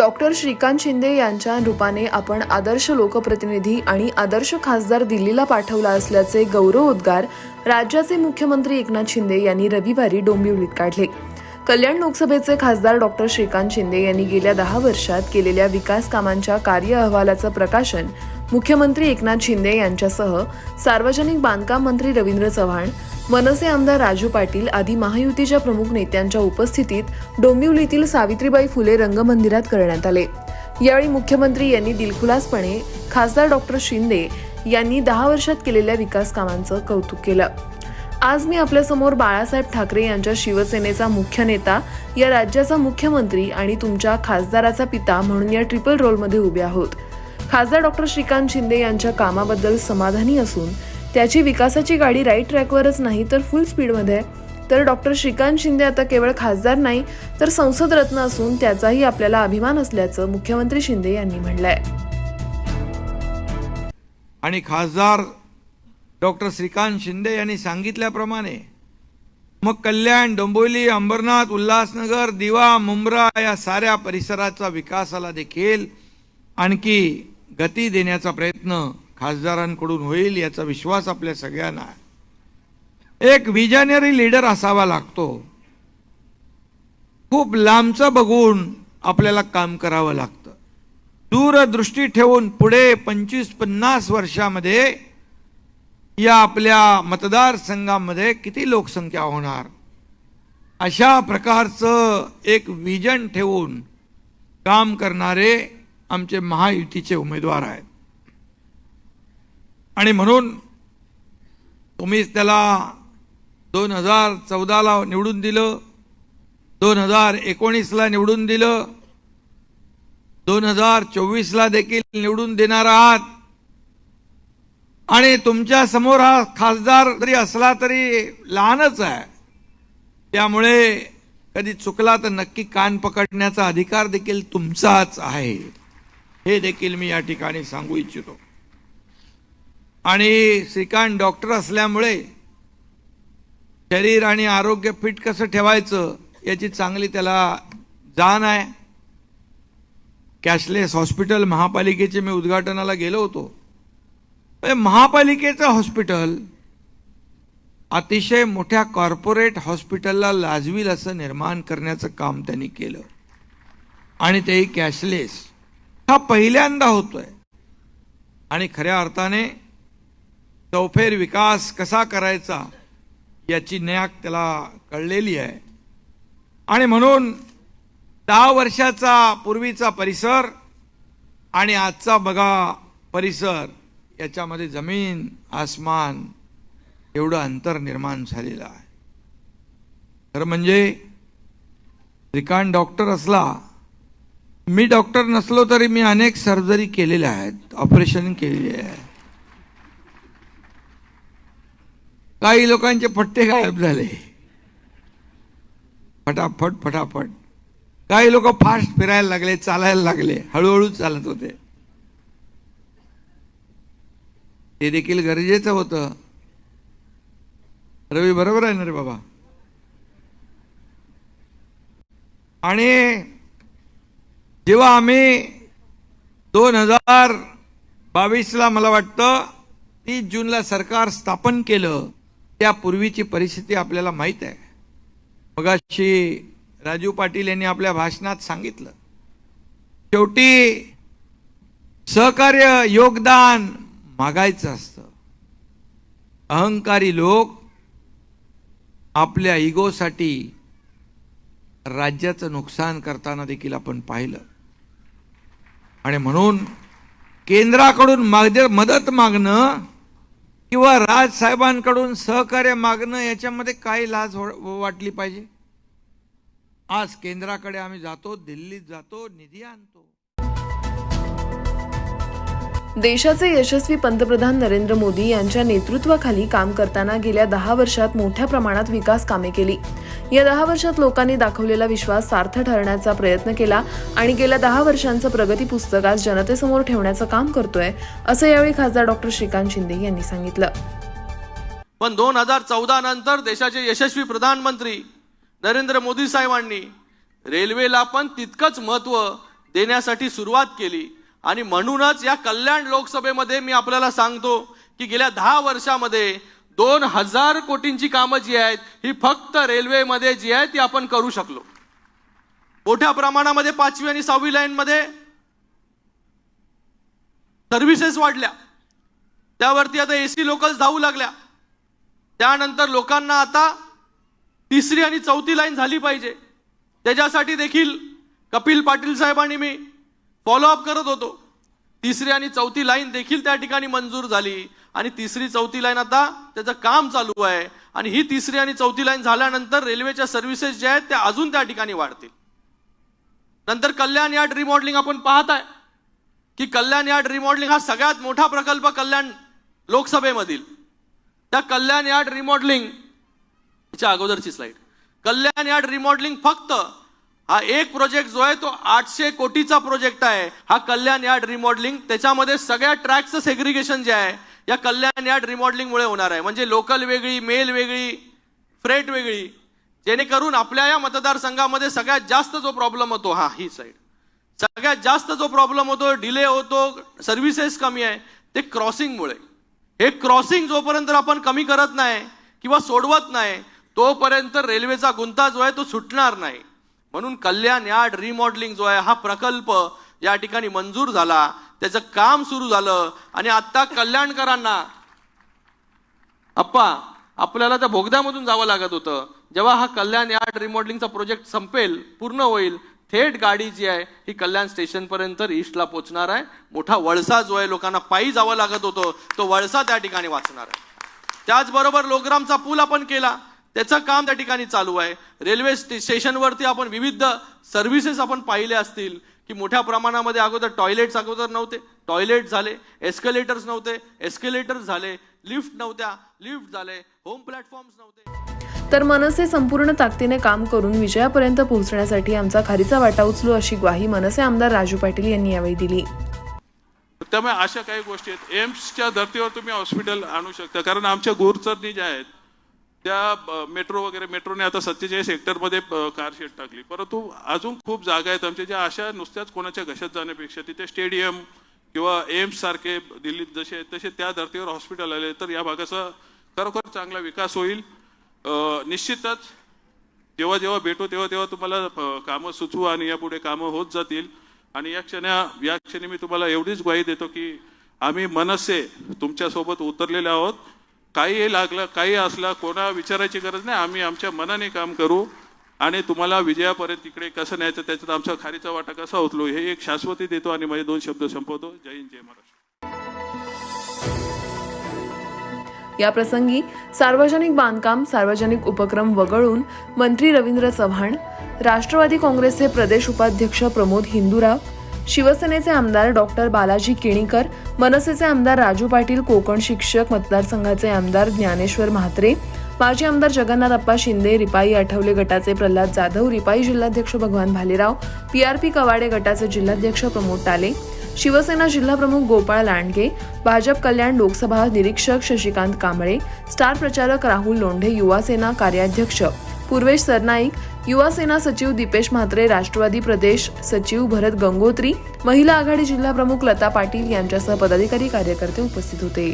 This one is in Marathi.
डॉक्टर श्रीकांत शिंदे यांच्या रूपाने आपण आदर्श लोकप्रतिनिधी आणि आदर्श खासदार दिल्लीला पाठवला असल्याचे गौरवोद्गार राज्याचे मुख्यमंत्री एकनाथ शिंदे यांनी रविवारी डोंबिवलीत काढले. कल्याण लोकसभेचे खासदार डॉक्टर श्रीकांत शिंदे यांनी गेल्या दहा वर्षात केलेल्या विकास कामांच्या कार्य अहवालाचं प्रकाशन मुख्यमंत्री एकनाथ शिंदे यांच्यासह सार्वजनिक बांधकाम मंत्री रवींद्र चव्हाण मनसे आमदार राजू पाटील आदी महायुतीच्या प्रमुख नेत्यांच्या उपस्थितीत डोंबिवलीतील सावित्रीबाई फुले रंगमंदिरात करण्यात आले. यावेळी मुख्यमंत्री यांनी दिलखुलासपणे खासदार डॉक्टर शिंदे यांनी दहा वर्षात केलेल्या विकास कामांचं कौतुक केलं. आज मी आपल्यासमोर बाळासाहेब ठाकरे यांच्या शिवसेनेचा मुख्य नेता या राज्याचा मुख्यमंत्री आणि तुमच्या खासदाराचा पिता म्हणून या ट्रिपल रोलमध्ये उभे आहोत. खासदार डॉक्टर श्रीकांत शिंदे यांच्या कामाबद्दल समाधानी असून त्याची विकासाची गाडी राईट ट्रॅकवरच नाही तर फुल स्पीडमध्ये आहे. तर डॉक्टर श्रीकांत शिंदे आता केवळ खासदार नाही तर संसद रत्न असून त्याचाही आपल्याला अभिमान असल्याचं मुख्यमंत्री शिंदे यांनी म्हटलंय आणि खासदार डॉक्टर श्रीकांत शिंदे यांनी सांगितल्याप्रमाणे मग कल्याण डोंबिवली अंबरनाथ उल्हासनगर दिवा मुंब्रा या साऱ्या परिसराचा विकासाला देखील आणखी गती देण्याचा प्रयत्न खासदारांकडून होईल याचा विश्वास आपल्या सगळ्यांना एक विजनरी लीडर असावा लागतो. खूप लांबचं बघून आपल्याला काम करावं लागतं. दूरदृष्टी ठेवून पुढे पंचवीस पन्नास वर्षामध्ये या आपल्या मतदारसंघामध्ये किती लोकसंख्या होणार? अशा प्रकारचं एक विजन ठेवून काम करणारे आमचे महायुतीचे उमेदवार आहेत. आणि म्हणून तुम्हीच त्याला दोन हजार चौदाला निवडून दिलं दोन हजार एकोणीसला निवडून दिलं दोन हजार चोवीसला देखील निवडून देणार आहात. आणि तुमच्यासमोर हा खासदार जरी असला तरी लहानच आहे. त्यामुळे कधी चुकला तर नक्की कान पकडण्याचा अधिकार देखील तुमचाच आहे. हे देखील मी या ठिकाणी सांगू इच्छितो. आणि श्रीकांत डॉक्टर असल्यामुळे शरीर आणि आरोग्य फिट कसं ठेवायचं याची चांगली त्याला जाण आहे. कॅशलेस हॉस्पिटल महापालिकेचे मी उद्घाटनाला गेलो होतो. म्हणजे महापालिकेचं हॉस्पिटल अतिशय मोठ्या कॉर्पोरेट हॉस्पिटलला लाजवील असं निर्माण करण्याचं काम त्यांनी केलं. आणि तेही कॅशलेस. हा पहिल्यांदा होतोय. आणि खऱ्या अर्थाने चौफेर विकास कसा करायचा याची न्याक त्याला कळलेली आहे. आणि म्हणून दहा वर्षाचा पूर्वीचा परिसर आणि आजचा बघा परिसर याच्यामध्ये जमीन आसमान एवढं अंतर निर्माण झालेलं आहे. खरं म्हणजे श्रीकांत डॉक्टर असला मी डॉक्टर नसलो तरी मी अनेक सर्जरी केलेल्या आहेत ऑपरेशन केलेली आहे काही लोकांचे पट्टे गायब झाले. फटाफट फटाफट. काही लोक फास्ट फिरायला लागले चालायला लागले हळूहळू चालत होते. ते देखील गरजेचं होतं. रवी बरोबर आहे ना रे बाबा? आणि जेव्हा आम्ही दोन हजार बावीसला मला वाटतं तीस जूनला सरकार स्थापन केलं त्यापूर्वीची परिस्थिती आपल्याला माहीत आहे. मगाशी राजू पाटील यांनी आपल्या भाषणात सांगितलं. शेवटी सहकार्य योगदान मागायचं असतं. अहंकारी लोक आपल्या इगोसाठी राज्याचं नुकसान करताना देखील आपण पाहिलं. आणि म्हणून केंद्राकडून माग मदत मागणं किंवा राजसाहेबांकडून सहकार्य मागणं याच्यामध्ये काही लाज हो- वाटली पाहिजे? आज केंद्राकडे आम्ही जातो दिल्लीत जातो निधी आणतो. देशाचे यशस्वी पंतप्रधान नरेंद्र मोदी यांच्या नेतृत्वाखाली काम करताना गेल्या दहा वर्षात मोठ्या प्रमाणात विकास कामे केली. या दहा वर्षात लोकांनी दाखवलेला विश्वास सार्थ ठरण्याचा प्रयत्न केला आणि गेल्या दहा वर्षांचं प्रगती पुस्तक आज जनतेसमोर ठेवण्याचं काम करतोय असं यावेळी खासदार डॉक्टर श्रीकांत शिंदे यांनी सांगितलं. पण दोन हजार चौदा नंतर देशाचे यशस्वी प्रधानमंत्री नरेंद्र मोदी साहेबांनी रेल्वेला पण तितकंच महत्त्व देण्यासाठी सुरुवात केली. आणि म्हणूनच या कल्याण लोकसभेमध्ये मी आपल्याला सांगतो की गेल्या दहा वर्षामध्ये दोन हजार कोटींची कामं जी आहेत ही फक्त रेल्वेमध्ये जी आहेत ती आपण करू शकलो. मोठ्या प्रमाणामध्ये पाचवी आणि सहावी लाईनमध्ये सर्व्हिसेस वाढल्या. त्यावरती आता एसी लोकल्स धावू लागल्या. त्यानंतर लोकांना आता तिसरी आणि चौथी लाईन झाली पाहिजे. त्याच्यासाठी देखील कपिल पाटील साहेबांनी मी फॉलोअप करत होतो. तिसरी आणि चौथी लाईन देखील त्या ठिकाणी मंजूर झाली. आणि तिसरी चौथी लाईन आता त्याचं काम चालू आहे. आणि ही तिसरी आणि चौथी लाईन झाल्यानंतर रेल्वेच्या सर्व्हिसेस ज्या आहेत त्या अजून त्या ठिकाणी वाढतील. नंतर कल्याण यार्ड रिमॉडेलिंग आपण पाहत आहे की कल्याण यार्ड रिमॉडेलिंग हा सगळ्यात मोठा प्रकल्प कल्याण लोकसभेमधील. त्या कल्याण यार्ड रिमॉडेलिंग च्या अगोदरची स्लाईड कल्याण यार्ड रिमॉडेलिंग फक्त हा एक प्रोजेक्ट जो आहे तो आठशे कोटीचा प्रोजेक्ट आहे. हा कल्याण यार्ड रिमॉडेलिंग त्याच्यामध्ये सगळ्या ट्रॅकचं सेग्रिगेशन जे आहे या कल्याण यार्ड रिमॉडेलिंगमुळे होणार आहे. म्हणजे लोकल वेगळी मेल वेगळी फ्रेट वेगळी. जेणेकरून आपल्या या मतदारसंघामध्ये सगळ्यात जास्त जो प्रॉब्लेम होतो हा ही साईड सगळ्यात जास्त जो प्रॉब्लेम होतो डिले होतो सर्व्हिसेस कमी आहे ते क्रॉसिंगमुळे हे क्रॉसिंग जोपर्यंत आपण कमी करत नाही किंवा सोडवत नाही तोपर्यंत रेल्वेचा गुंता जो आहे तो सुटणार नाही. म्हणून कल्याण यार्ड रिमॉडेलिंग जो आहे हा प्रकल्प या ठिकाणी मंजूर झाला. त्याचं काम सुरू झालं आणि आता कल्याणकरांना अप्पा आपल्याला त्या भोगद्यामधून जावं लागत होतं. जेव्हा हा कल्याण यार्ड रिमॉडेलिंगचा प्रोजेक्ट संपेल पूर्ण होईल थेट गाडी जी आहे ही कल्याण स्टेशन पर्यंत ईस्टला पोहोचणार आहे. मोठा वळसा जो आहे लोकांना पायी जावं लागत होतं. तो वळसा त्या ठिकाणी वाचणार आहे. त्याचबरोबर लोग्रामचा पूल आपण केला. त्याचं काम त्या ठिकाणी चालू आहे. रेल्वे स्टे- स्टेशनवरती आपण विविध सर्व्हिसेस आपण पाहिले असतील की मोठ्या प्रमाणामध्ये अगोदर टॉयलेट्स अगोदर नव्हते. टॉयलेट झाले एस्केलेटर्स नव्हते एस्केलेटर्स झाले लिफ्ट नव्हत्या लिफ्ट झाले होम प्लॅटफॉर्म्स नव्हते. तर मनसे संपूर्ण ताकदीने काम करून विजयापर्यंत पोहोचण्यासाठी आमचा खारीचा वाटा उचलू अशी ग्वाही मनसे आमदार राजू पाटील यांनी यावेळी दिली. त्यामुळे अशा काही गोष्टी आहेत. एम्सच्या धर्तीवर तुम्ही हॉस्पिटल आणू शकता. कारण आमच्या गुरचरणी ज्या आहेत त्या मेट्रो वगैरे मेट्रोने आता सत्तेचाळीस हेक्टरमध्ये कार शेड टाकली. परंतु अजून खूप जागा आहेत आमच्या ज्या अशा नुसत्याच कोणाच्या घशात जाण्यापेक्षा तिथे स्टेडियम किंवा एम्स सारखे दिल्लीत जसे आहेत तसे त्या धर्तीवर हॉस्पिटल आले तर या भागाचा खरोखर चांगला विकास होईल. निश्चितच जेव्हा जेव्हा भेटू तेव्हा तेव्हा तुम्हाला कामं सुचवू आणि यापुढे कामं होत जातील. आणि या क्षणा या क्षणी मी तुम्हाला एवढीच ग्वाही देतो की आम्ही मनसे तुमच्यासोबत उतरलेले आहोत. काही लागलं काही असलं कोणा विचारायची गरज नाही. आम्ही आमच्या मनाने काम करू आणि तुम्हाला विजयापर्यंत तिकडे कसं न्यायचं त्याच्यात आमचा खारीचा वाटा कसा उचलू हे एक शाश्वती देतो आणि माझे दोन शब्द संपवतो. जय हिंद जय महाराष्ट्र. या प्रसंगी सार्वजनिक बांधकाम सार्वजनिक उपक्रम वगळून मंत्री रवींद्र चव्हाण राष्ट्रवादी काँग्रेसचे प्रदेश उपाध्यक्ष प्रमोद हिंदूराव शिवसेनेचे आमदार डॉक्टर बालाजी केणीकर मनसेचे आमदार राजू पाटील कोकण शिक्षक मतदारसंघाचे आमदार ज्ञानेश्वर म्हात्रे माजी आमदार जगन्नाथप्पा शिंदे रिपाई आठवले गटाचे प्रल्हाद जाधव रिपाई जिल्हाध्यक्ष भगवान भालेराव पीआरपी कवाडे गटाचे जिल्हाध्यक्ष प्रमोद टाले शिवसेना जिल्हाप्रमुख गोपाळ लांडगे भाजप कल्याण लोकसभा निरीक्षक शशिकांत कांबळे स्टार प्रचारक राहुल लोंढे युवासेना कार्याध्यक्ष पूर्वेश सरनाईक युवा सेना सचिव दीपेश म्हात्रे राष्ट्रवादी प्रदेश सचिव भरत गंगोत्री महिला आघाडी जिल्हाप्रमुख लता पाटील यांच्यासह पदाधिकारी कार्यकर्ते उपस्थित होते.